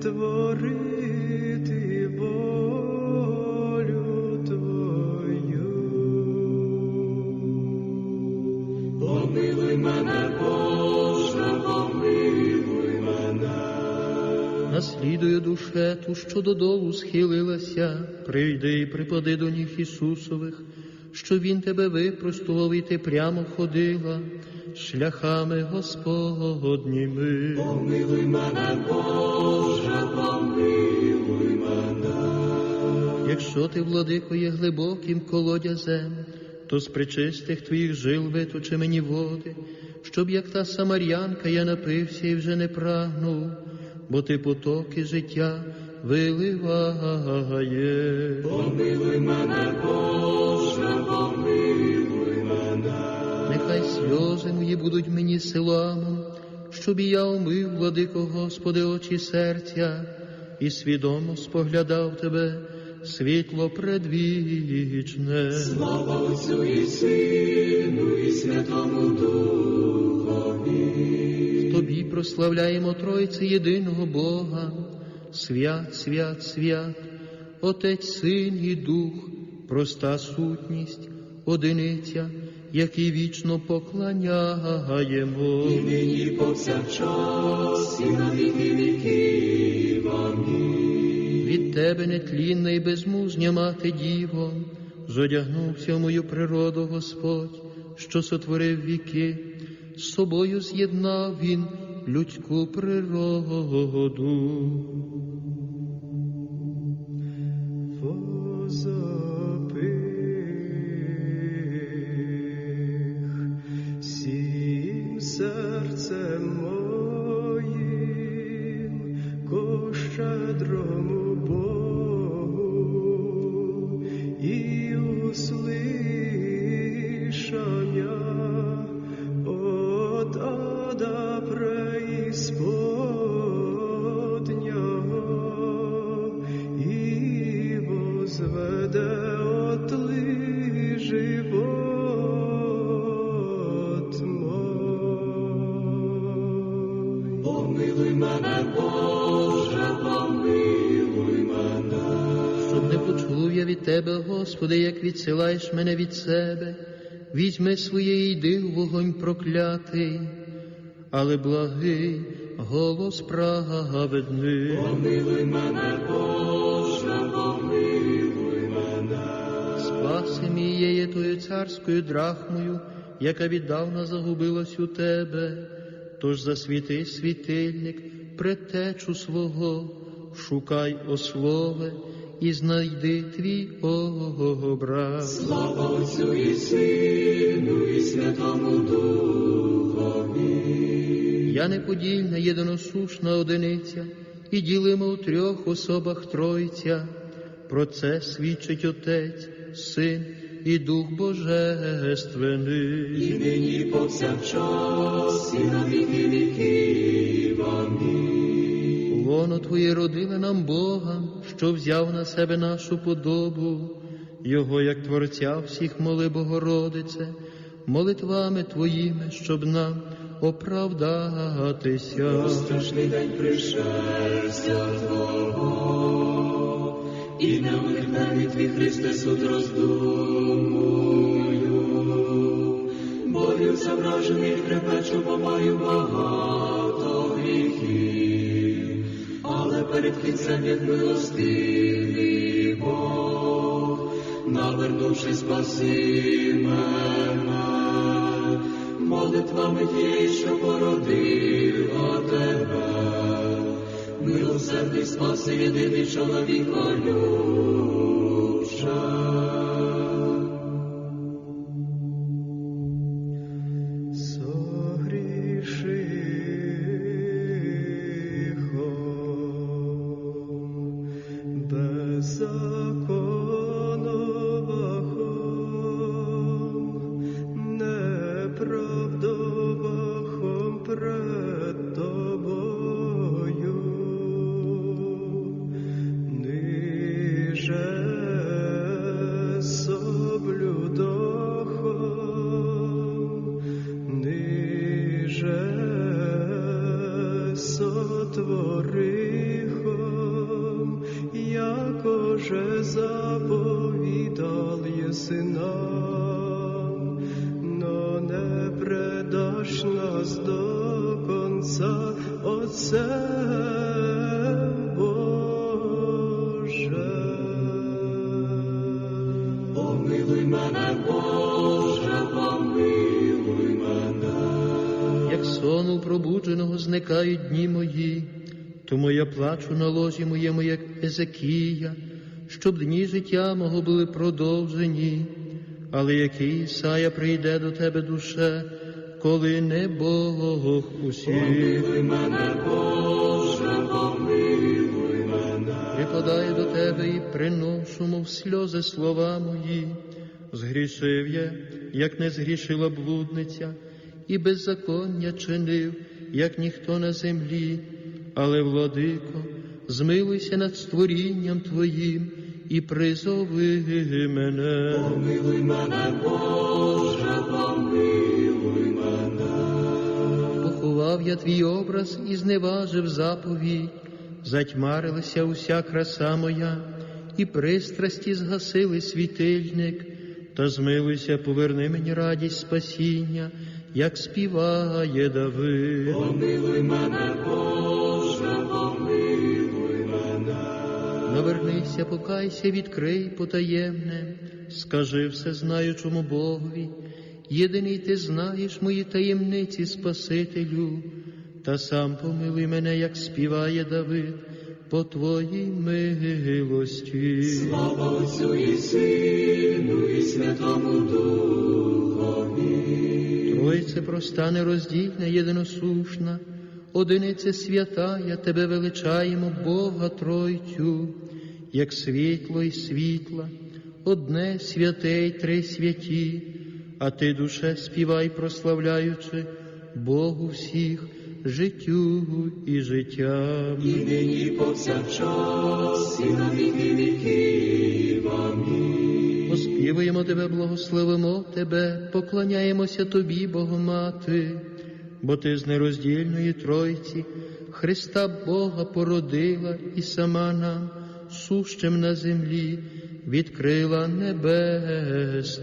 творити волю Твою. Помилуй мене, Боже, помилуй мене. Наслідує душе ту, що додолу схилилася, прийди і припади до ніг Ісусових, що Він тебе випростував і ти прямо ходила шляхами Господніми. Помилуй мене, Боже, помилуй мене. Якщо ти, владико, є глибоким колодязем, то з причистих твоїх жил виточи мені води, щоб як та самарянка я напився і вже не прагнув, бо ти потоки життя виливає. Помилуй мене, Боже, будуть мені силами, щоб і я умив, владико Господи, очі серця, і свідомо споглядав Тебе, світло предвічне. Слава Отцю і Сину, і Святому Духові. Тобі прославляємо Тройце єдиного Бога, свят, свят, свят, Отець, Син і Дух, проста сутність, одиниця, який вічно поклоняємо. І нині повсякчас, і на віки віків. Амінь. Від тебе нетлінна і безмужня мати діво, зодягнувся в мою природу Господь, що сотворив віки, з собою з'єднав він людську природу. Щедрому від тебе, Господи, як відсилаєш мене від себе, візьми своє йди в вогонь проклятий, але благий голос праведний. Помилуй мене, Боже, помилуй мене. Спаси мієє тою царською драхмою, яка віддавна загубилась у тебе, тож засвіти світильник, предтечу свого, шукай ослове і знайди твій образ. Слава Отцю і Сину, і Святому Духові. Я неподільна єдиносушна одиниця, і ділимо у трьох особах Тройця. Про це свідчить Отець, Син і Дух Божественний. І нині повсякчас, і на віки віків. Амінь. Воно Твоє родиле нам Бога, що взяв на себе нашу подобу, Його, як Творця всіх моли Богородице, молитвами Твоїми, щоб нам оправдатися. Страшний день пришестя Твого, і не уникнений Твій Христе суд роздумую. Боюся вражений, трепечу, бо маю багато гріхів, кінцем як милостивий Бог, навернувши спаси мене, молитвами тієї, що породила тебе, милосердний спаси єдиний чоловік любче. Заповідал єси нам, но не предаш нас до конца, Отце Боже. Помилуй мене, Боже, помилуй мене. Як сону пробудженого зникають дні мої, тому я плачу на ложі моєму, як Езекія, щоб дні життя мого були продовжені. Але який Ісая прийде до тебе душе, коли не Бог усіх. Помилуй мене, Боже, помилуй мене. Припадаю до тебе і приношу, мов сльози слова мої. Згрішив я, як не згрішила блудниця, і беззаконня чинив, як ніхто на землі. Але, владико, змилуйся над створінням Твоїм і призови мене. Помилуй мене, Боже, помилуй мене. Поховав я твій образ і зневажив заповідь, затьмарилася уся краса моя, і пристрасті згасили світильник, та змилуйся, поверни мені радість спасіння, як співає Давид. Помилуй мене, Боже, Навернися, покайся, відкрий потаємне, скажи все знаючому Богові, єдиний ти знаєш мої таємниці, Спасителю, та сам помилуй мене, як співає Давид, по твоїй милості. Слава Отцю і Сину, і Святому Духові. Тройце проста нероздільна, єдиносушна, одиниця святая, тебе величаємо, Бога Тройцю, як світло і світла, одне святе й три святі, а ти, душе, співай, прославляючи Богу всіх, життю і життям. І нині повсякчас, і на віки віків. Амінь. Оспівуємо Тебе, благословимо Тебе, поклоняємося Тобі, Богомати, бо Ти з нероздільної Тройці Христа Бога породила і сама нам, сущим на землі, відкрила небесне.